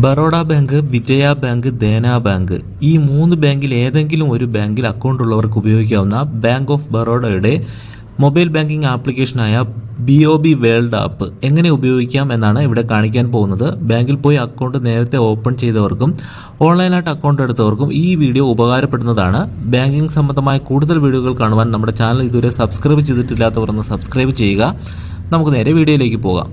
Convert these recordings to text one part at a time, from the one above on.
Baroda bank Vijaya bank Dena bank. ഈ മൂന്ന് ബാങ്കിൽ ഏതെങ്കിലും ഒരു ബാങ്കിൽ അക്കൗണ്ട് ഉള്ളവർക്ക് ഉപയോഗിക്കാവുന്ന ബാങ്ക് ഓഫ് ബറോഡയുടെ mobile banking ആപ്ലിക്കേഷനായ B O B world app എങ്ങനെ ഉപയോഗിക്കാം എന്നാണ് ഇവിടെ കാണിക്കാൻ പോകുന്നത്. ബാങ്കിൽ പോയി അക്കൗണ്ട് നേരത്തെ ഓപ്പൺ ചെയ്തവർക്കും ഓൺലൈനായിട്ട് അക്കൗണ്ട് എടുത്തവർക്കും ഈ വീഡിയോ ഉപകാരപ്പെടുന്നതാണ്. ബാങ്കിങ് സംബന്ധമായ കൂടുതൽ വീഡിയോകൾ കാണുവാൻ നമ്മുടെ ചാനൽ ഇതുവരെ സബ്സ്ക്രൈബ് ചെയ്തിട്ടില്ലാത്തവർ ഒന്ന് സബ്സ്ക്രൈബ് ചെയ്യുക. നമുക്ക് നേരെ വീഡിയോയിലേക്ക് പോകാം.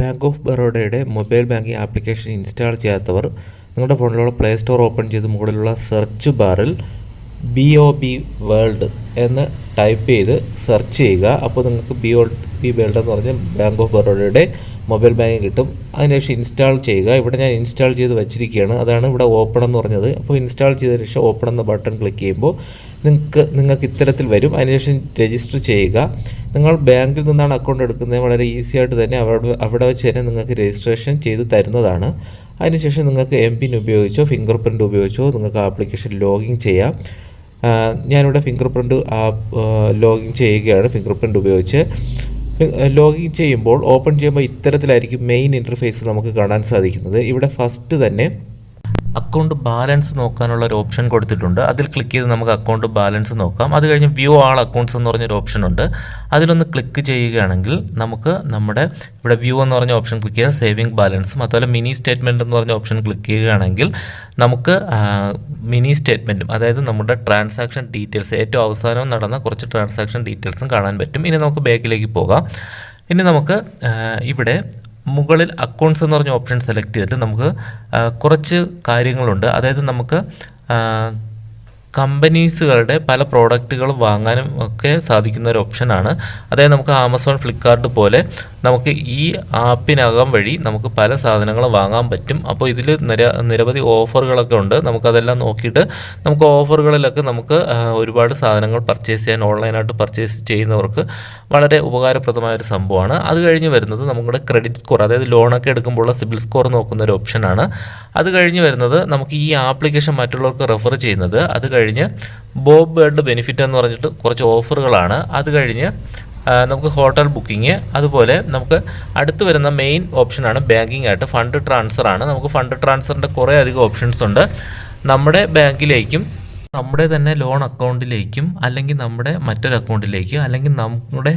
ബാങ്ക് ഓഫ് ബറോഡയുടെ മൊബൈൽ ബാങ്കിംഗ് ആപ്ലിക്കേഷൻ ഇൻസ്റ്റാൾ ചെയ്യാത്തവർ നിങ്ങളുടെ ഫോണിലുള്ള പ്ലേ സ്റ്റോർ ഓപ്പൺ ചെയ്ത് മുകളിലുള്ള സെർച്ച് ബാറിൽ ബി ഒ ബി വേൾഡ് എന്ന് ടൈപ്പ് ചെയ്ത് സെർച്ച് ചെയ്യുക. അപ്പോൾ നിങ്ങൾക്ക് ബി ഒ ബി വേൾഡ് എന്ന് പറഞ്ഞ ബാങ്ക് ഓഫ് ബറോഡയുടെ മൊബൈൽ ബാങ്കിങ് കിട്ടും. അതിനുശേഷം ഇൻസ്റ്റാൾ ചെയ്യുക. ഇവിടെ ഞാൻ ഇൻസ്റ്റാൾ ചെയ്ത് വെച്ചിരിക്കുകയാണ്. അതാണ് ഇവിടെ ഓപ്പൺ എന്ന് പറഞ്ഞത്. അപ്പോൾ ഇൻസ്റ്റാൾ ചെയ്ത ശേഷം ഓപ്പൺ എന്ന ബട്ടൺ ക്ലിക്ക് ചെയ്യുമ്പോൾ നിങ്ങൾക്ക് നിങ്ങൾക്ക് ഇത്തരത്തിൽ വരും. അതിനുശേഷം രജിസ്റ്റർ ചെയ്യുക. നിങ്ങൾ ബാങ്കിൽ നിന്നാണ് അക്കൗണ്ട് എടുക്കുന്നത് വളരെ ഈസി ആയിട്ട് തന്നെ അവിടെ അവിടെ വെച്ച് തന്നെ നിങ്ങൾക്ക് രജിസ്ട്രേഷൻ ചെയ്ത് തരുന്നതാണ്. അതിനുശേഷം നിങ്ങൾക്ക് എം പിൻ ഉപയോഗിച്ചോ ഫിംഗർ പ്രിന്റ് ഉപയോഗിച്ചോ നിങ്ങൾക്ക് ആപ്ലിക്കേഷൻ ലോഗിൻ ചെയ്യാം. ഞാനിവിടെ ഫിംഗർ പ്രിന്റ് ലോഗിൻ ചെയ്യുകയാണ് ഫിംഗർ പ്രിന്റ് ഉപയോഗിച്ച്. ലോഗിൻ ചെയ്യുമ്പോൾ ഓപ്പൺ ചെയ്യുമ്പോൾ ഇത്തരത്തിലായിരിക്കും മെയിൻ ഇന്റർഫേസ് നമുക്ക് കാണാൻ സാധിക്കുന്നത്. ഇവിടെ ഫസ്റ്റ് തന്നെ അക്കൗണ്ട് ബാലൻസ് നോക്കാനുള്ള ഒരു ഓപ്ഷൻ കൊടുത്തിട്ടുണ്ട്. അതിൽ ക്ലിക്ക് ചെയ്ത് നമുക്ക് അക്കൗണ്ട് ബാലൻസ് നോക്കാം. അത് കഴിഞ്ഞ് വ്യൂ ആൾ അക്കൗണ്ട്സ് എന്ന് പറഞ്ഞൊരു ഓപ്ഷൻ ഉണ്ട്. അതിലൊന്ന് ക്ലിക്ക് ചെയ്യുകയാണെങ്കിൽ നമുക്ക് നമ്മുടെ ഇവിടെ വ്യൂ എന്ന് പറഞ്ഞ ഓപ്ഷൻ ക്ലിക്ക് ചെയ്താൽ സേവിങ് ബാലൻസും അതുപോലെ മിനി സ്റ്റേറ്റ്മെന്റ് എന്ന് പറഞ്ഞ ഓപ്ഷൻ ക്ലിക്ക് ചെയ്യുകയാണെങ്കിൽ നമുക്ക് മിനി സ്റ്റേറ്റ്മെന്റും അതായത് നമ്മുടെ ട്രാൻസാക്ഷൻ ഡീറ്റെയിൽസ് ഏറ്റവും അവസാനം നടന്ന കുറച്ച് ട്രാൻസാക്ഷൻ ഡീറ്റെയിൽസും കാണാൻ പറ്റും. ഇനി നമുക്ക് ബാക്കിലേക്ക് പോകാം. ഇനി നമുക്ക് ഇവിടെ മുകളിൽ അക്കൗണ്ട്സ് എന്ന് പറഞ്ഞ ഓപ്ഷൻ സെലക്ട് ചെയ്തിട്ട് നമുക്ക് കുറച്ച് കാര്യങ്ങളുണ്ട്. അതായത് നമുക്ക് കമ്പനീസുകളുടെ പല പ്രോഡക്റ്റുകൾ വാങ്ങാനും ഒക്കെ സാധിക്കുന്ന ഒരു ഓപ്ഷനാണ് അതായത് നമുക്ക് ആമസോൺ ഫ്ലിപ്കാർട്ട് പോലെ നമുക്ക് ഈ ആപ്പിനകം വഴി നമുക്ക് പല സാധനങ്ങളും വാങ്ങാൻ പറ്റും. അപ്പോൾ ഇതിൽ നിര നിരവധി ഓഫറുകളൊക്കെ ഉണ്ട്. നമുക്കതെല്ലാം നോക്കിയിട്ട് നമുക്ക് ഓഫറുകളിലൊക്കെ നമുക്ക് ഒരുപാട് സാധനങ്ങൾ പർച്ചേസ് ചെയ്യാൻ ഓൺലൈനായിട്ട് പർച്ചേസ് ചെയ്യുന്നവർക്ക് വളരെ ഉപകാരപ്രദമായ ഒരു സംഭവമാണ്. അത് കഴിഞ്ഞ് വരുന്നത് നമ്മുടെ ക്രെഡിറ്റ് സ്കോർ അതായത് ലോണൊക്കെ എടുക്കുമ്പോഴുള്ള സിബിൽ സ്കോർ നോക്കുന്ന ഒരു ഓപ്ഷനാണ്. അത് കഴിഞ്ഞ് വരുന്നത് നമുക്ക് ഈ ആപ്ലിക്കേഷൻ മറ്റുള്ളവർക്ക് റെഫർ ചെയ്യുന്നത്. അത് കഴിഞ്ഞ് ബോബ് ബേർഡ് ബെനിഫിറ്റ് എന്ന് പറഞ്ഞിട്ട് കുറച്ച് ഓഫറുകളാണ്. അത് കഴിഞ്ഞ് നമുക്ക് ഹോട്ടൽ ബുക്കിംഗ് അതുപോലെ നമുക്ക് അടുത്ത് വരുന്ന മെയിൻ ഓപ്ഷനാണ് ബാങ്കിങ് ആയിട്ട് ഫണ്ട് ട്രാൻസ്ഫർ ആണ്. നമുക്ക് ഫണ്ട് ട്രാൻസ്ഫറിന്റെ കുറേ അധികം ഓപ്ഷൻസ് ഉണ്ട്. നമ്മുടെ ബാങ്കിലേക്കും നമ്മുടെ തന്നെ ലോൺ അക്കൗണ്ടിലേക്കും അല്ലെങ്കിൽ നമ്മുടെ മറ്റൊരു അക്കൗണ്ടിലേക്ക് അല്ലെങ്കിൽ നമ്മുടെ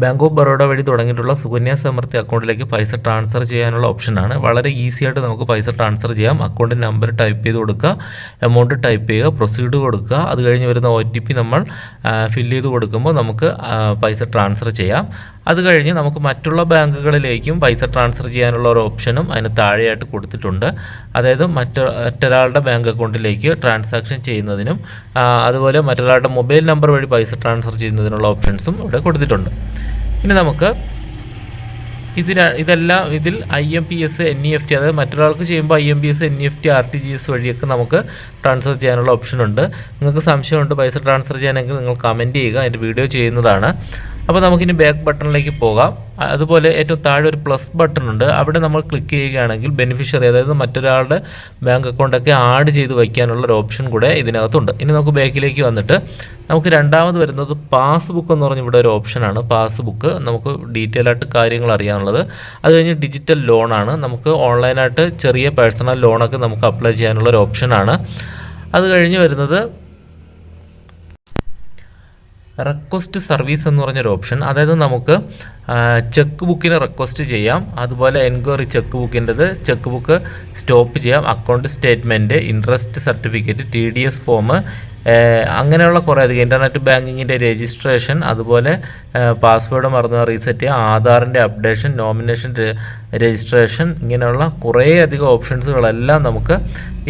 ബാങ്ക് ഓഫ് ബറോഡ വഴി തുടങ്ങിയിട്ടുള്ള സുകന്യ സമൃദ്ധി അക്കൗണ്ടിലേക്ക് പൈസ ട്രാൻസ്ഫർ ചെയ്യാനുള്ള ഓപ്ഷനാണ്. വളരെ ഈസി ആയിട്ട് നമുക്ക് പൈസ ട്രാൻസ്ഫർ ചെയ്യാം. അക്കൗണ്ട് നമ്പർ ടൈപ്പ് ചെയ്ത് കൊടുക്കുക എമൗണ്ട് ടൈപ്പ് ചെയ്യുക പ്രൊസീഡ് കൊടുക്കുക. അത് കഴിഞ്ഞ് വരുന്ന ഒ നമ്മൾ ഫില്ല് ചെയ്ത് കൊടുക്കുമ്പോൾ നമുക്ക് പൈസ ട്രാൻസ്ഫർ ചെയ്യാം. അത് കഴിഞ്ഞ് നമുക്ക് മറ്റുള്ള ബാങ്കുകളിലേക്കും പൈസ ട്രാൻസ്ഫർ ചെയ്യാനുള്ള ഒരു ഓപ്ഷനും അതിന് താഴെയായിട്ട് കൊടുത്തിട്ടുണ്ട്. അതായത് മറ്റ മറ്റൊരാളുടെ ബാങ്ക് അക്കൗണ്ടിലേക്ക് ട്രാൻസാക്ഷൻ ചെയ്യുന്നതിനും അതുപോലെ മറ്റൊരാളുടെ മൊബൈൽ നമ്പർ വഴി പൈസ ട്രാൻസ്ഫർ ചെയ്യുന്നതിനുള്ള ഓപ്ഷൻസും ഇവിടെ കൊടുത്തിട്ടുണ്ട്. ഇനി നമുക്ക് ഇതിൽ ഇതെല്ലാം ഇതിൽ I M P S N E F T അതായത് മറ്റൊരാൾക്ക് ചെയ്യുമ്പോൾ I M P S N E F T R T G S വഴിയൊക്കെ നമുക്ക് ട്രാൻസ്ഫർ ചെയ്യാനുള്ള ഓപ്ഷനുണ്ട്. നിങ്ങൾക്ക് സംശയമുണ്ട് പൈസ ട്രാൻസ്ഫർ ചെയ്യാനെങ്കിൽ നിങ്ങൾ കമന്റ് ചെയ്യുക. അതിന്റെ വീഡിയോ ചെയ്യുന്നതാണ്. അപ്പോൾ നമുക്കിനി ബാക്ക് ബട്ടണിലേക്ക് പോകാം. അതുപോലെ ഏറ്റവും താഴെ ഒരു പ്ലസ് ബട്ടൺ ഉണ്ട്. അവിടെ നമ്മൾ ക്ലിക്ക് ചെയ്യുകയാണെങ്കിൽ ബെനിഫിഷ്യറി അതായത് മറ്റൊരാളുടെ ബാങ്ക് അക്കൗണ്ടൊക്കെ ആഡ് ചെയ്ത് വയ്ക്കാനുള്ള ഒരു ഓപ്ഷൻ കൂടെ ഇതിനകത്തുണ്ട്. ഇനി നമുക്ക് ബാക്കിലേക്ക് വന്നിട്ട് നമുക്ക് രണ്ടാമത് വരുന്നത് പാസ്ബുക്ക് എന്ന് പറഞ്ഞ ഇവിടെ ഒരു ഓപ്ഷനാണ് പാസ്ബുക്ക് നമുക്ക് ഡീറ്റെയിൽ ആയിട്ട് കാര്യങ്ങൾ അറിയാനുള്ളത്. അത് കഴിഞ്ഞ് ഡിജിറ്റൽ ലോണാണ് നമുക്ക് ഓൺലൈനായിട്ട് ചെറിയ പേഴ്സണൽ ലോണൊക്കെ നമുക്ക് അപ്ലൈ ചെയ്യാനുള്ള ഒരു ഓപ്ഷനാണ് അത് കഴിഞ്ഞ് വരുന്നത് റിക്വസ്റ്റ് സർവീസ് എന്ന് പറഞ്ഞൊരു ഓപ്ഷൻ അതായത് നമുക്ക് ചെക്ക് ബുക്കിന് റിക്വസ്റ്റ് ചെയ്യാം. അതുപോലെ എൻക്വയറി ചെക്ക് ബുക്കിന്റെത് ചെക്ക് ബുക്ക് സ്റ്റോപ്പ് ചെയ്യാം account statement interest certificate T D S form അങ്ങനെയുള്ള കുറേ അധികം ഇന്റർനെറ്റ് ബാങ്കിങ്ങിന്റെ രജിസ്ട്രേഷൻ അതുപോലെ പാസ്വേഡ് മറന്നു റീസെറ്റ് ചെയ്യുക ആധാറിന്റെ അപ്ഡേഷൻ നോമിനേഷൻ രജിസ്ട്രേഷൻ ഇങ്ങനെയുള്ള കുറേയധികം ഓപ്ഷൻസുകളെല്ലാം നമുക്ക്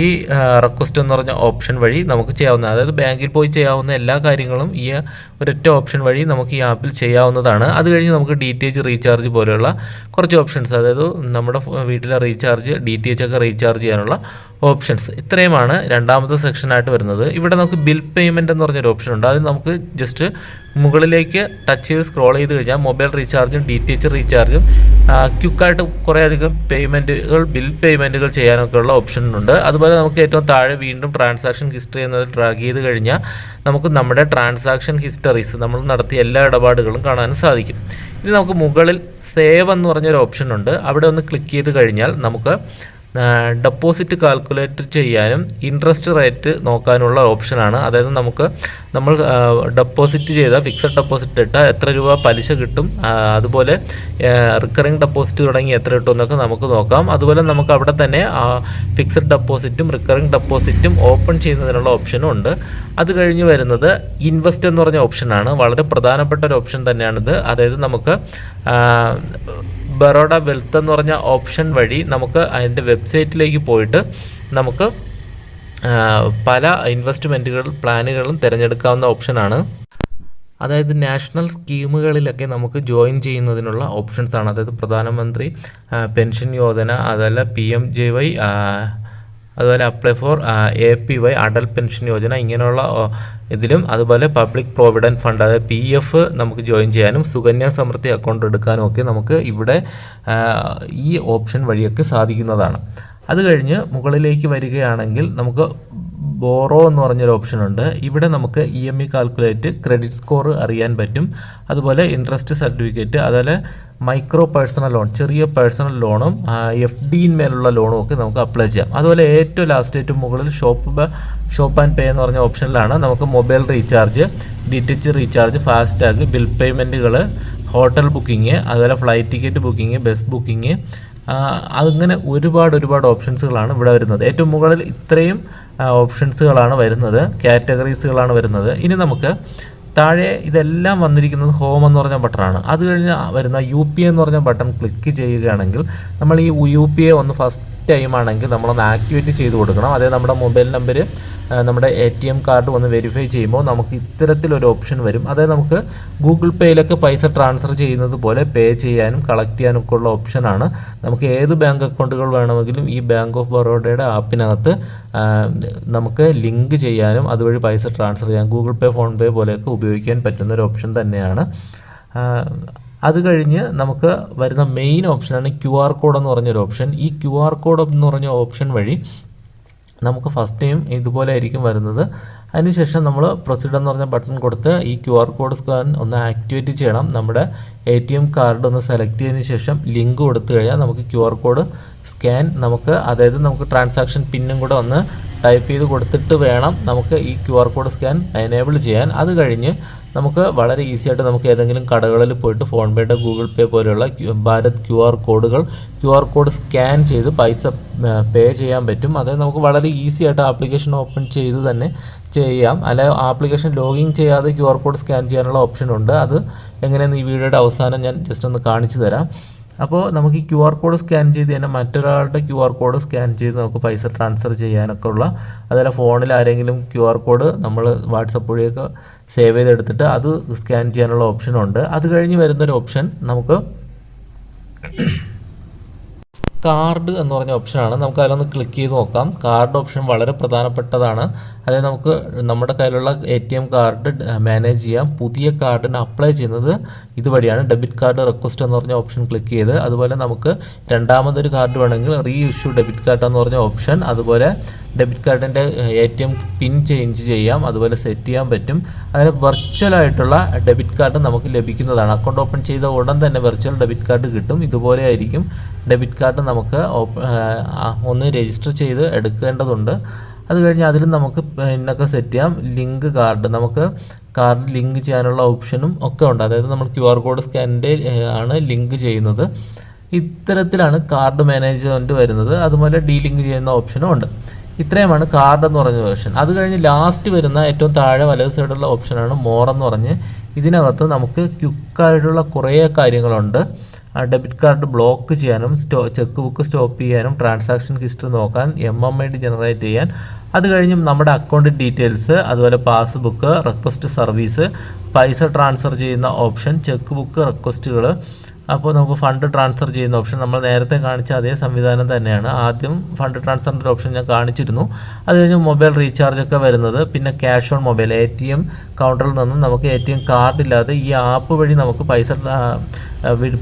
ഈ റിക്വസ്റ്റ് എന്ന് പറഞ്ഞ ഓപ്ഷൻ വഴി നമുക്ക് ചെയ്യാവുന്ന അതായത് ബാങ്കിൽ പോയി ചെയ്യാവുന്ന എല്ലാ കാര്യങ്ങളും ഈ ഒരൊറ്റ ഓപ്ഷൻ വഴി നമുക്ക് ഈ ആപ്പിൽ ചെയ്യാവുന്നതാണ്. അത് കഴിഞ്ഞ് നമുക്ക് ഡി ടി എച്ച് റീചാർജ് പോലെയുള്ള കുറച്ച് ഓപ്ഷൻസ് അതായത് നമ്മുടെ വീട്ടിലെ റീചാർജ് ഡി ടി എച്ച് ഒക്കെ റീചാർജ് ചെയ്യാനുള്ള ഓപ്ഷൻസ്. ഇത്രയുമാണ് രണ്ടാമത്തെ സെക്ഷനായിട്ട് വരുന്നത്. ഇവിടെ നമുക്ക് ബിൽ പേയ്മെന്റ് എന്ന് പറഞ്ഞൊരു ഓപ്ഷൻ ഉണ്ട്. അത് നമുക്ക് ജസ്റ്റ് മുകളിലേക്ക് ടച്ച് ചെയ്ത് സ്ക്രോൾ ചെയ്ത് കഴിഞ്ഞാൽ മൊബൈൽ റീചാർജും ഡി ടി എച്ച് റീചാർജും ക്യുക്കായിട്ട് കുറേയധികം പേയ്മെന്റുകൾ ബിൽ പേയ്മെന്റുകൾ ഓപ്ഷൻ ഉണ്ട്. അതുപോലെ നമുക്ക് ഏറ്റവും താഴെ വീണ്ടും ട്രാൻസാക്ഷൻ ഹിസ്റ്ററി എന്നത് ട്രാക്ക് ചെയ്ത് കഴിഞ്ഞാൽ നമുക്ക് നമ്മുടെ ട്രാൻസാക്ഷൻ ഹിസ്റ്ററീസ് നമ്മൾ നടത്തിയ എല്ലാ ഇടപാടുകളും കാണാൻ സാധിക്കും. ഇനി നമുക്ക് മുകളിൽ സേവ് എന്ന് പറഞ്ഞൊരു ഓപ്ഷൻ ഉണ്ട്. അവിടെ ഒന്ന് ക്ലിക്ക് ചെയ്ത് കഴിഞ്ഞാൽ നമുക്ക് ഡെപ്പോസിറ്റ് കാൽക്കുലേറ്റ് ചെയ്യാനും ഇൻട്രസ്റ്റ് റേറ്റ് നോക്കാനുള്ള ഓപ്ഷനാണ് അതായത് നമുക്ക് നമ്മൾ ഡെപ്പോസിറ്റ് ചെയ്ത ഫിക്സഡ് ഡെപ്പോസിറ്റ് ഇട്ടാൽ എത്ര രൂപ പലിശ കിട്ടും അതുപോലെ റിക്കറിങ് ഡെപ്പോസിറ്റ് തുടങ്ങി എത്ര കിട്ടും എന്നൊക്കെ നമുക്ക് നോക്കാം. അതുപോലെ നമുക്ക് അവിടെ തന്നെ ഫിക്സഡ് ഡെപ്പോസിറ്റും റിക്കറിങ് ഡെപ്പോസിറ്റും ഓപ്പൺ ചെയ്യുന്നതിനുള്ള ഓപ്ഷനും ഉണ്ട്. അത് കഴിഞ്ഞ് വരുന്നത് ഇൻവെസ്റ്റ് എന്ന് പറഞ്ഞ ഓപ്ഷനാണ് വളരെ പ്രധാനപ്പെട്ട ഒരു ഓപ്ഷൻ തന്നെയാണിത്. അതായത് നമുക്ക് ബറോഡ വെൽത്ത് എന്ന് പറഞ്ഞ ഓപ്ഷൻ വഴി നമുക്ക് അതിന്റെ വെബ്സൈറ്റിലേക്ക് പോയിട്ട് നമുക്ക് പല ഇൻവെസ്റ്റ്മെന്റുകൾ പ്ലാനുകളും തിരഞ്ഞെടുക്കാവുന്ന ഓപ്ഷനാണ്. അതായത് നാഷണൽ സ്കീമുകളിലൊക്കെ നമുക്ക് ജോയിൻ ചെയ്യുന്നതിനുള്ള ഓപ്ഷൻസാണ്. അതായത് പ്രധാനമന്ത്രി പെൻഷൻ യോജന അതല്ല പി എം ജെ വൈ അതുപോലെ apply for A P Y Atal pension Yojana ഇങ്ങനെയുള്ള ഇതിലും അതുപോലെ പബ്ലിക് പ്രോവിഡന്റ് ഫണ്ട് അതായത് പി എഫ് നമുക്ക് ജോയിൻ ചെയ്യാനും സുകന്യ സമൃദ്ധി അക്കൗണ്ട് എടുക്കാനും ഒക്കെ നമുക്ക് ഇവിടെ ഈ ഓപ്ഷൻ വഴിയൊക്കെ സാധിക്കുന്നതാണ്. അത് കഴിഞ്ഞ് മുകളിലേക്ക് വരികയാണെങ്കിൽ നമുക്ക് ബോറോ എന്ന് പറഞ്ഞൊരു ഓപ്ഷൻ ഉണ്ട്. ഇവിടെ നമുക്ക് E M I calculate credit score അറിയാൻ പറ്റും. അതുപോലെ ഇൻട്രസ്റ്റ് സർട്ടിഫിക്കറ്റ് അതുപോലെ മൈക്രോ പേഴ്സണൽ ലോൺ ചെറിയ പേഴ്സണൽ ലോണും എഫ് ഡിന്മേലുള്ള ലോണും ഒക്കെ നമുക്ക് അപ്ലൈ ചെയ്യാം. അതുപോലെ ഏറ്റവും ലാസ്റ്റ് ഏറ്റവും മുകളിൽ ഷോപ്പ് ഷോപ്പ് ആൻഡ് പേ എന്ന് പറഞ്ഞ ഓപ്ഷനിലാണ് നമുക്ക് mobile recharge D T H recharge FASTag bill പേയ്മെന്റുകൾ hotel booking അതുപോലെ flight ticket booking bus booking അങ്ങനെ ഒരുപാട് ഒരുപാട് ഓപ്ഷൻസുകളാണ് ഇവിടെ വരുന്നത്. ഏറ്റവും മുകളിൽ ഇത്രയും ഓപ്ഷൻസുകളാണ് വരുന്നത്. കാറ്റഗറീസുകളാണ് വരുന്നത്. ഇനി നമുക്ക് താഴെ ഇതെല്ലാം വന്നിരിക്കുന്നത് ഹോം എന്ന് പറഞ്ഞ ബട്ടണാണ് അത് കഴിഞ്ഞ് വരുന്ന യു പി എന്ന് പറഞ്ഞ ബട്ടൺ ക്ലിക്ക് ചെയ്യുകയാണെങ്കിൽ നമ്മൾ ഈ യു പി എ ഒന്ന് ഫസ്റ്റ് ടൈം ആണെങ്കിൽ നമ്മളൊന്ന് ആക്ടിവേറ്റ് ചെയ്ത് കൊടുക്കണം. അതേ നമ്മുടെ മൊബൈൽ നമ്പർ നമ്മുടെ എ ടി എം കാർഡ് ഒന്ന് വെരിഫൈ ചെയ്യുമ്പോൾ നമുക്ക് ഇത്തരത്തിലൊരു ഓപ്ഷൻ വരും. അതായത് നമുക്ക് ഗൂഗിൾ പേയിലൊക്കെ പൈസ ട്രാൻസ്ഫർ ചെയ്യുന്നത് പോലെ പേ ചെയ്യാനും കളക്ട് ചെയ്യാനും ഒക്കെ ഉള്ള ഓപ്ഷനാണ് നമുക്ക് ഏത് ബാങ്ക് അക്കൗണ്ടുകൾ വേണമെങ്കിലും ഈ ബാങ്ക് ഓഫ് ബറോഡയുടെ ആപ്പിനകത്ത് നമുക്ക് ലിങ്ക് ചെയ്യാനും അതുവഴി പൈസ ട്രാൻസ്ഫർ ചെയ്യാൻ ഗൂഗിൾ പേ ഫോൺ പേ പോലെയൊക്കെ ഉപയോഗിക്കാൻ പറ്റുന്ന ഒരു ഓപ്ഷൻ തന്നെയാണ്. അത് കഴിഞ്ഞ് നമുക്ക് വരുന്ന മെയിൻ ഓപ്ഷനാണ് ക്യു ആർ കോഡ് എന്ന് പറഞ്ഞൊരു ഓപ്ഷൻ ഈ ക്യു ആർ കോഡ് എന്ന് പറഞ്ഞ ഓപ്ഷൻ വഴി നമുക്ക് ഫസ്റ്റ് ടൈം ഇതുപോലെ ആയിരിക്കും വരുന്നത്. അതിനുശേഷം നമ്മൾ പ്രൊസീഡ് എന്ന് പറഞ്ഞ ബട്ടൺ കൊടുത്ത് ഈ ക്യു ആർ കോഡ് സ്കാൻ ഒന്ന് ആക്ടിവേറ്റ് ചെയ്യണം. നമ്മുടെ എ ടി എം കാർഡ് ഒന്ന് സെലക്ട് ചെയ്തതിന് ശേഷം ലിങ്ക് കൊടുത്തു കഴിഞ്ഞാൽ നമുക്ക് ക്യു ആർ കോഡ് സ്കാൻ നമുക്ക് അതായത് നമുക്ക് ട്രാൻസാക്ഷൻ പിന്നും കൂടെ ഒന്ന് ടൈപ്പ് ചെയ്ത് കൊടുത്തിട്ട് വേണം നമുക്ക് ഈ Q R code scan enable ചെയ്യാൻ. അത് കഴിഞ്ഞ് നമുക്ക് വളരെ ഈസി ആയിട്ട് നമുക്ക് ഏതെങ്കിലും കടകളിൽ പോയിട്ട് ഫോൺ പേയുടെ ഗൂഗിൾ പേ പോലെയുള്ള ഭാരത് ക്യു ആർ കോഡുകൾ ക്യു ആർ കോഡ് സ്കാൻ ചെയ്ത് പൈസ പേ ചെയ്യാൻ പറ്റും. അതായത് നമുക്ക് വളരെ ഈസി ആയിട്ട് ആപ്ലിക്കേഷൻ ഓപ്പൺ ചെയ്ത് തന്നെ ചെയ്യാം. അല്ലെ ആപ്ലിക്കേഷൻ ലോഗിൻ ചെയ്യാതെ ക്യു ആർ കോഡ് സ്കാൻ ചെയ്യാനുള്ള ഓപ്ഷൻ ഉണ്ട്. അത് എങ്ങനെയെന്ന് ഈ വീഡിയോയുടെ അവസാനം ഞാൻ ജസ്റ്റ് ഒന്ന് കാണിച്ചു തരാം. അപ്പോൾ നമുക്ക് ഈ ക്യു ആർ കോഡ് സ്കാൻ ചെയ്ത് തന്നെ മറ്റൊരാളുടെ ക്യു ആർ കോഡ് സ്കാൻ ചെയ്ത് നമുക്ക് പൈസ ട്രാൻസ്ഫർ ചെയ്യാനൊക്കെ ഉള്ള അതുപോലെ ഫോണിൽ ആരെങ്കിലും ക്യു ആർ കോഡ് നമ്മൾ വാട്സപ്പ് വഴിയൊക്കെ സേവ് ചെയ്തെടുത്തിട്ട് അത് സ്കാൻ ചെയ്യാനുള്ള ഓപ്ഷനുണ്ട് അത് കഴിഞ്ഞ് വരുന്നൊരു ഓപ്ഷൻ നമുക്ക് കാർഡ് എന്ന് പറഞ്ഞ ഓപ്ഷനാണ് നമുക്ക് അതിലൊന്ന് ക്ലിക്ക് ചെയ്ത് നോക്കാം. കാർഡ് ഓപ്ഷൻ വളരെ പ്രധാനപ്പെട്ടതാണ്. അതായത് നമുക്ക് നമ്മുടെ കയ്യിലുള്ള A T M card manage ചെയ്യാം. പുതിയ കാർഡിന് അപ്ലൈ ചെയ്യുന്നത് ഇതുവഴിയാണ്. ഡെബിറ്റ് കാർഡ് റിക്വസ്റ്റ് എന്ന് പറഞ്ഞ ഓപ്ഷൻ ക്ലിക്ക് ചെയ്ത്. അതുപോലെ നമുക്ക് രണ്ടാമതൊരു കാർഡ് വേണമെങ്കിൽ റീ ഇഷ്യൂ ഡെബിറ്റ് കാർഡ് എന്ന് പറഞ്ഞ ഓപ്ഷൻ അതുപോലെ ഡെബിറ്റ് കാർഡിന്റെ A T M PIN change ചെയ്യാം അതുപോലെ സെറ്റ് ചെയ്യാൻ പറ്റും. അതിൽ വെർച്വൽ ആയിട്ടുള്ള ഡെബിറ്റ് കാർഡ് നമുക്ക് ലഭിക്കുന്നതാണ്. അക്കൗണ്ട് ഓപ്പൺ ചെയ്ത ഉടൻ തന്നെ വെർച്വൽ ഡെബിറ്റ് കാർഡ് കിട്ടും. ഇതുപോലെ ആയിരിക്കും. ഡെബിറ്റ് കാർഡ് നമുക്ക് ഒന്ന് രജിസ്റ്റർ ചെയ്ത് എടുക്കേണ്ടതുണ്ട്. അത് കഴിഞ്ഞ് അതിൽ നമുക്ക് പിന്നൊക്കെ സെറ്റ് ചെയ്യാം. Link card. നമുക്ക് കാർഡ് ലിങ്ക് ചെയ്യാനുള്ള ഓപ്ഷനും ഒക്കെ ഉണ്ട്. അതായത് നമ്മൾ ക്യു ആർ കോഡ് സ്കാനിന്റെ ആണ് ലിങ്ക് ചെയ്യുന്നത്. ഇത്തരത്തിലാണ് കാർഡ് മാനേജ്മെന്റ് വരുന്നത്. അതുപോലെ ഡീലിങ്ക് ചെയ്യുന്ന ഓപ്ഷനും ഉണ്ട്. ഇത്രയുമാണ് കാർഡ് എന്ന് പറഞ്ഞ ഓപ്ഷൻ അത് കഴിഞ്ഞ് ലാസ്റ്റ് വരുന്ന ഏറ്റവും താഴെ വലത് സൈഡുള്ള ഓപ്ഷനാണ് മോർ എന്ന് പറഞ്ഞ്. ഇതിനകത്ത് നമുക്ക് ക്യുക്കായിട്ടുള്ള കുറേ കാര്യങ്ങളുണ്ട്. ഡെബിറ്റ് കാർഡ് ബ്ലോക്ക് ചെയ്യാനും സ്റ്റോ ചെക്ക് ബുക്ക് സ്റ്റോപ്പ് ചെയ്യാനും ട്രാൻസാക്ഷൻ ഹിസ്റ്ററി നോക്കാൻ M M I D generate ചെയ്യാൻ. അത് കഴിഞ്ഞ് നമ്മുടെ അക്കൗണ്ട് ഡീറ്റെയിൽസ് അതുപോലെ പാസ്ബുക്ക് റിക്വസ്റ്റ് സർവീസ് പൈസ ട്രാൻസ്ഫർ ചെയ്യുന്ന ഓപ്ഷൻ ചെക്ക് ബുക്ക് റിക്വസ്റ്റുകൾ അപ്പോൾ നമുക്ക് ഫണ്ട് ട്രാൻസ്ഫർ ചെയ്യുന്ന ഓപ്ഷൻ നമ്മൾ നേരത്തെ കാണിച്ച അതേ സംവിധാനം തന്നെയാണ്. ആദ്യം ഫണ്ട് ട്രാൻസ്ഫറിന്റെ ഓപ്ഷൻ ഞാൻ കാണിച്ചിരുന്നു. അത് കഴിഞ്ഞ് മൊബൈൽ റീചാർജ് ഒക്കെ വരുന്നത്. പിന്നെ cash on mobile A T M കൗണ്ടറിൽ നിന്നും നമുക്ക് എ ടി എം കാർഡ് ഇല്ലാതെ ഈ ആപ്പ് വഴി നമുക്ക് പൈസ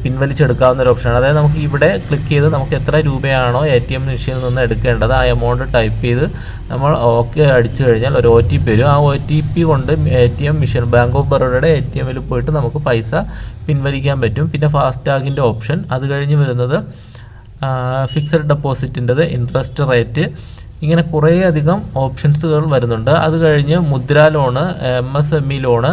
പിൻവലിച്ചെടുക്കാവുന്ന ഒരു ഓപ്ഷനാണ് അതായത് നമുക്ക് ഇവിടെ ക്ലിക്ക് ചെയ്ത് നമുക്ക് എത്ര രൂപയാണോ എ ടി എം മെഷീനിൽ നിന്ന് എടുക്കേണ്ടത് ആ എമൗണ്ട് ടൈപ്പ് ചെയ്ത് നമ്മൾ ഓക്കെ അടിച്ചു കഴിഞ്ഞാൽ ഒരു ഒ ടി പി വരും. ആ ഒ ടി പി കൊണ്ട് A T M machine bank of ബറോഡയുടെ A T എമ്മിൽ പോയിട്ട് നമുക്ക് പൈസ പിൻവലിക്കാൻ പറ്റും. പിന്നെ ഫാസ്റ്റാഗിന്റെ ഓപ്ഷൻ അത് കഴിഞ്ഞ് വരുന്നത് ഫിക്സഡ് ഡെപ്പോസിറ്റിന്റെത് ഇൻട്രസ്റ്റ് റേറ്റ് ഇങ്ങനെ കുറേയധികം ഓപ്ഷൻസുകൾ വരുന്നുണ്ട്. അത് കഴിഞ്ഞ് Mudra loan M S M E loan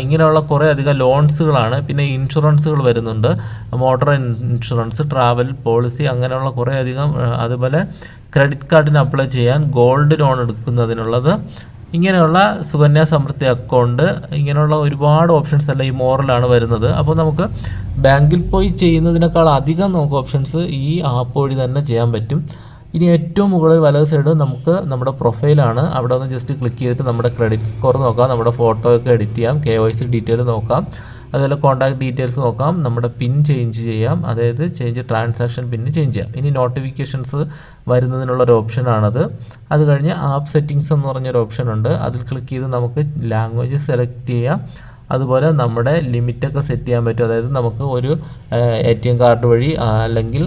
ഇങ്ങനെയുള്ള കുറേ അധികം ലോൺസുകളാണ്. പിന്നെ ഇൻഷുറൻസുകൾ വരുന്നുണ്ട്. മോട്ടോർ ഇൻഷുറൻസ് ട്രാവൽ പോളിസി അങ്ങനെയുള്ള കുറേ അധികം അതുപോലെ ക്രെഡിറ്റ് കാർഡിന് അപ്ലൈ ചെയ്യാൻ ഗോൾഡ് ലോൺ എടുക്കുന്നതിനുള്ളത്. ഇങ്ങനെയുള്ള സുകന്യ സമൃദ്ധി അക്കൗണ്ട് ഇങ്ങനെയുള്ള ഒരുപാട് ഓപ്ഷൻസ് എല്ലാം ഈ മോറലാണ് വരുന്നത്. അപ്പോൾ നമുക്ക് ബാങ്കിൽ പോയി ചെയ്യുന്നതിനേക്കാൾ അധികം നമുക്ക് ഓപ്ഷൻസ് ഈ ആപ്പ് വഴി തന്നെ ചെയ്യാൻ പറ്റും. ഇനി ഏറ്റവും മുകളിൽ വലത് സൈഡ് നമുക്ക് നമ്മുടെ പ്രൊഫൈലാണ് അവിടെ ഒന്ന് ജസ്റ്റ് ക്ലിക്ക് ചെയ്തിട്ട് നമ്മുടെ ക്രെഡിറ്റ് സ്കോർ നോക്കാം. നമ്മുടെ ഫോട്ടോ ഒക്കെ എഡിറ്റ് ചെയ്യാം. കെ വൈ സി ഡീറ്റെയിൽ നോക്കാം. അതുപോലെ കോൺടാക്ട് ഡീറ്റെയിൽസ് നോക്കാം. നമ്മുടെ പിൻ ചേഞ്ച് ചെയ്യാം. അതായത് ചേഞ്ച് ട്രാൻസാക്ഷൻ പിന്ന് ചേഞ്ച് ചെയ്യാം. ഇനി നോട്ടിഫിക്കേഷൻസ് വരുന്നതിനുള്ളൊരു ഓപ്ഷനാണത് അത് കഴിഞ്ഞ് ആപ്പ് സെറ്റിങ്സ് എന്ന് പറഞ്ഞൊരു ഓപ്ഷൻ ഉണ്ട്. അതിൽ ക്ലിക്ക് ചെയ്ത് നമുക്ക് ലാംഗ്വേജ് സെലക്ട് ചെയ്യാം. അതുപോലെ നമ്മുടെ ലിമിറ്റൊക്കെ സെറ്റ് ചെയ്യാൻ പറ്റും. അതായത് നമുക്ക് ഒരു എ ടി എം കാർഡ് വഴി അല്ലെങ്കിൽ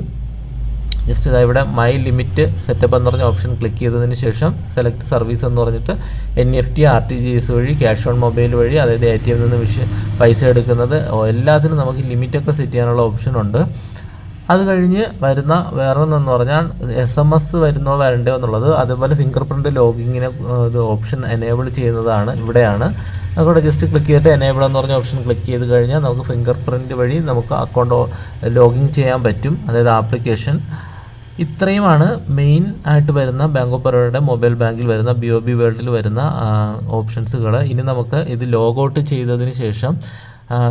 ജസ്റ്റ് ഇതാ ഇവിടെ മൈ ലിമിറ്റ് സെറ്റപ്പ് എന്ന് പറഞ്ഞ ഓപ്ഷൻ ക്ലിക്ക് ചെയ്തതിന് ശേഷം സെലക്ട് സർവീസ് എന്ന് പറഞ്ഞിട്ട് N E F T R T G S cash on mobile വഴി അതായത് എ ടി എമ്മിൽ നിന്ന് വിഷ പൈസ എടുക്കുന്നത്. എല്ലാത്തിനും നമുക്ക് ലിമിറ്റൊക്കെ സെറ്റ് ചെയ്യാനുള്ള ഓപ്ഷൻ ഉണ്ട്. അത് കഴിഞ്ഞ് വരുന്ന വേറെ ഒന്നെന്ന് പറഞ്ഞാൽ എസ് എം എസ് വരുന്നോ വരണ്ടോ എന്നുള്ളത് അതുപോലെ ഫിംഗർ പ്രിന്റ് ലോഗിങ്ങിനെ ഇത് ഓപ്ഷൻ എനേബിൾ ചെയ്യുന്നതാണ് ഇവിടെയാണ്. അതുകൂടെ ജസ്റ്റ് ക്ലിക്ക് ചെയ്തിട്ട് എനേബിൾ എന്ന് പറഞ്ഞ ഓപ്ഷൻ ക്ലിക്ക് ചെയ്ത് കഴിഞ്ഞാൽ നമുക്ക് ഫിംഗർ പ്രിന്റ് വഴി നമുക്ക് അക്കൗണ്ട് ലോഗിൻ ചെയ്യാൻ പറ്റും. അതായത് ആപ്ലിക്കേഷൻ ഇത്രയുമാണ് മെയിൻ ആയിട്ട് വരുന്ന ബാങ്ക് ഓഫ് ബറോഡയുടെ മൊബൈൽ ബാങ്കിൽ വരുന്ന ബി ഒ ബി വേൾഡിൽ വരുന്ന ഓപ്ഷൻസുകൾ ഇനി നമുക്ക് ഇത് ലോഗൗട്ട് ചെയ്തതിന് ശേഷം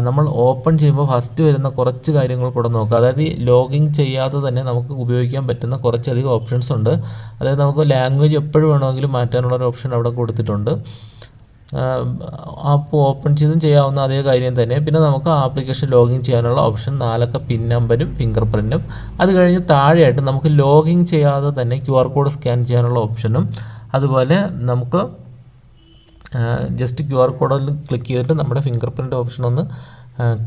നമ്മൾ ഓപ്പൺ ചെയ്യുമ്പോൾ ഫസ്റ്റ് വരുന്ന കുറച്ച് കാര്യങ്ങൾ കൂടെ നോക്കുക അതായത് ലോഗിൻ ചെയ്യാതെ തന്നെ നമുക്ക് ഉപയോഗിക്കാൻ പറ്റുന്ന കുറച്ചധികം ഓപ്ഷൻസ് ഉണ്ട്. അതായത് നമുക്ക് ലാംഗ്വേജ് എപ്പോഴും വേണമെങ്കിലും മാറ്റാനുള്ള ഒരു ഓപ്ഷൻ അവിടെ കൊടുത്തിട്ടുണ്ട്. ആപ്പ് ഓപ്പൺ ചെയ്തും ചെയ്യാവുന്ന അതേ കാര്യം തന്നെ. പിന്നെ നമുക്ക് ആപ്ലിക്കേഷൻ ലോഗിൻ ചെയ്യാനുള്ള ഓപ്ഷൻ നാലക്ക പിൻ നമ്പരും ഫിംഗർ പ്രിന്റും അത് കഴിഞ്ഞ് താഴെയായിട്ട് നമുക്ക് ലോഗിൻ ചെയ്യാതെ തന്നെ ക്യു ആർ കോഡ് സ്കാൻ ചെയ്യാനുള്ള ഓപ്ഷനും അതുപോലെ നമുക്ക് ജസ്റ്റ് ക്യു ആർ കോഡിൽ ക്ലിക്ക് ചെയ്തിട്ട് നമ്മുടെ ഫിംഗർ പ്രിന്റ് ഓപ്ഷൻ ഒന്ന്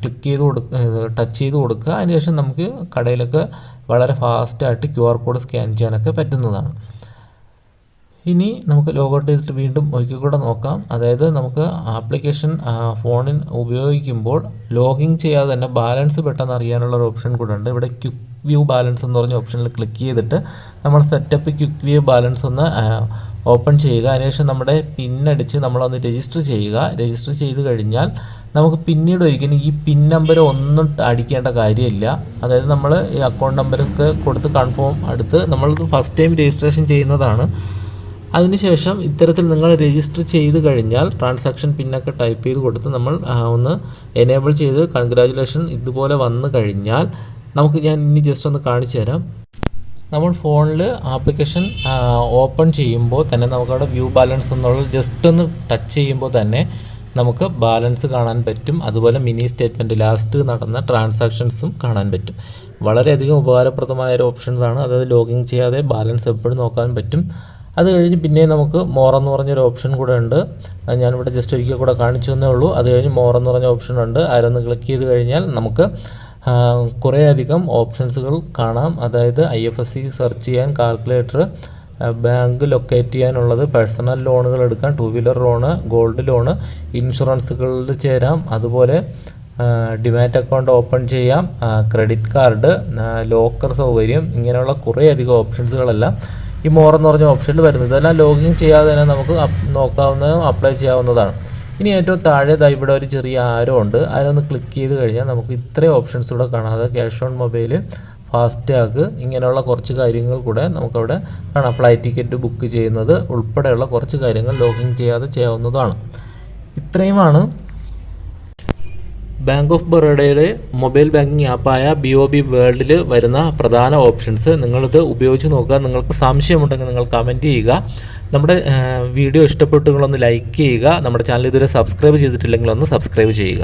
ക്ലിക്ക് ചെയ്ത് കൊടുക്കുക ടച്ച് ചെയ്ത് കൊടുക്കുക. അതിനുശേഷം നമുക്ക് കടയിലൊക്കെ വളരെ ഫാസ്റ്റായിട്ട് ക്യു ആർ കോഡ് സ്കാൻ ചെയ്യാനൊക്കെ പറ്റുന്നതാണ്. ഇനി നമുക്ക് ലോഗൗട്ട് ചെയ്തിട്ട് വീണ്ടും ഒരിക്കൽ കൂടെ നോക്കാം. അതായത് നമുക്ക് ആപ്ലിക്കേഷൻ ഫോണിൽ ഉപയോഗിക്കുമ്പോൾ ലോഗിൻ ചെയ്യാതെ തന്നെ ബാലൻസ് പെട്ടെന്ന് അറിയാനുള്ള ഒരു ഓപ്ഷൻ കൂടെ ഉണ്ട്. ഇവിടെ ക്യുക്ക് വ്യൂ ബാലൻസ് എന്ന് പറഞ്ഞ ഓപ്ഷനിൽ ക്ലിക്ക് ചെയ്തിട്ട് നമ്മൾ സെറ്റപ്പ് ക്യുക്ക് വ്യൂ ബാലൻസ് ഒന്ന് ഓപ്പൺ ചെയ്യുക. അതിനുശേഷം നമ്മുടെ പിന്നടിച്ച് നമ്മളൊന്ന് രജിസ്റ്റർ ചെയ്യുക. രജിസ്റ്റർ ചെയ്ത് കഴിഞ്ഞാൽ നമുക്ക് പിന്നീട് ഒരിക്കലും ഈ പിൻ നമ്പർ ഒന്നും അടിക്കേണ്ട കാര്യമില്ല. അതായത് നമ്മൾ ഈ അക്കൗണ്ട് നമ്പറൊക്കെ കൊടുത്ത് കൺഫേം അടുത്ത് നമ്മൾ ഫസ്റ്റ് ടൈം രജിസ്ട്രേഷൻ ചെയ്യുന്നതാണ്. അതിനുശേഷം ഇത്തരത്തിൽ നിങ്ങൾ രജിസ്റ്റർ ചെയ്ത് കഴിഞ്ഞാൽ ട്രാൻസാക്ഷൻ പിന്നൊക്കെ ടൈപ്പ് ചെയ്ത് കൊടുത്ത് നമ്മൾ ഒന്ന് എനേബിൾ ചെയ്ത് കൺഗ്രാജുലേഷൻ ഇതുപോലെ വന്നു കഴിഞ്ഞാൽ നമുക്ക് ഞാൻ ഇനി ജസ്റ്റ് ഒന്ന് കാണിച്ചു തരാം. നമ്മൾ ഫോണിൽ ആപ്ലിക്കേഷൻ ഓപ്പൺ ചെയ്യുമ്പോൾ തന്നെ നമുക്കവിടെ വ്യൂ ബാലൻസ് എന്നുള്ള ജസ്റ്റ് ഒന്ന് ടച്ച് ചെയ്യുമ്പോൾ തന്നെ നമുക്ക് ബാലൻസ് കാണാൻ പറ്റും. അതുപോലെ മിനി സ്റ്റേറ്റ്മെന്റ് ലാസ്റ്റ് നടന്ന ട്രാൻസാക്ഷൻസും കാണാൻ പറ്റും. വളരെയധികം ഉപകാരപ്രദമായ ഒരു ഓപ്ഷൻസ് ആണ്. അതായത് ലോഗിൻ ചെയ്യാതെ ബാലൻസ് എപ്പോഴും നോക്കാൻ പറ്റും. അത് കഴിഞ്ഞ് പിന്നെ നമുക്ക് മോർ എന്ന് പറഞ്ഞൊരു ഓപ്ഷൻ കൂടെ ഉണ്ട്. ഞാനിവിടെ ജസ്റ്റ് ഒരിക്കൽ കൂടെ കാണിച്ചു തന്നേ ഉള്ളൂ. അത് കഴിഞ്ഞ് മോർ എന്ന് പറഞ്ഞ ഓപ്ഷൻ ഉണ്ട്. അതിലൊന്ന് ക്ലിക്ക് ചെയ്ത് കഴിഞ്ഞാൽ നമുക്ക് കുറേയധികം ഓപ്ഷൻസുകൾ കാണാം. അതായത് I F S C search ചെയ്യാൻ കാൽക്കുലേറ്റർ ബാങ്ക് ലൊക്കേറ്റ് ചെയ്യാനുള്ളത് പേഴ്സണൽ ലോണുകൾ എടുക്കാൻ two wheeler loan gold loan ഇൻഷുറൻസുകളിൽ ചേരാം. അതുപോലെ ഡിമാറ്റ് അക്കൗണ്ട് ഓപ്പൺ ചെയ്യാം. ക്രെഡിറ്റ് കാർഡ് ലോക്കർ സൗകര്യം ഇങ്ങനെയുള്ള കുറേയധികം ഓപ്ഷൻസുകളെല്ലാം ഈ മോർ എന്ന് പറഞ്ഞ ഓപ്ഷനിൽ വരുന്നത്. ഇതെല്ലാം ലോഗിൻ ചെയ്യാതെ തന്നെ നമുക്ക് നോക്കാവുന്നതും അപ്ലൈ ചെയ്യാവുന്നതാണ്. ഇനി ഏറ്റവും താഴെ ഇവിടെ ഒരു ചെറിയ ആരോ ഉണ്ട്. അതിലൊന്ന് ക്ലിക്ക് ചെയ്ത് കഴിഞ്ഞാൽ നമുക്ക് ഇത്രയും ഓപ്ഷൻസ് ഇവിടെ കാണാതെ ക്യാഷ് ഓൺ മൊബൈൽ ഫാസ്റ്റാഗ് ഇങ്ങനെയുള്ള കുറച്ച് കാര്യങ്ങൾ കൂടെ നമുക്കവിടെ കാണാം. ഫ്ലൈറ്റ് ടിക്കറ്റ് ബുക്ക് ചെയ്യുന്നത് ഉൾപ്പെടെയുള്ള കുറച്ച് കാര്യങ്ങൾ ലോഗിൻ ചെയ്യാതെ ചെയ്യാവുന്നതാണ്. ഇത്രയുമാണ് ബാങ്ക് ഓഫ് ബറോഡയുടെ മൊബൈൽ ബാങ്കിംഗ് ആപ്പായ ബി ഒ ബി വേൾഡിൽ വരുന്ന പ്രധാന ഓപ്ഷൻസ് നിങ്ങളിത് ഉപയോഗിച്ച് നോക്കുക. നിങ്ങൾക്ക് സംശയമുണ്ടെങ്കിൽ നിങ്ങൾ കമന്റ് ചെയ്യുക. നമ്മുടെ വീഡിയോ ഇഷ്ടപ്പെട്ടുകളൊന്ന് ലൈക്ക് ചെയ്യുക. നമ്മുടെ ചാനൽ ഇതുവരെ സബ്സ്ക്രൈബ് ചെയ്തിട്ടില്ലെങ്കിൽ ഒന്ന് സബ്സ്ക്രൈബ് ചെയ്യുക.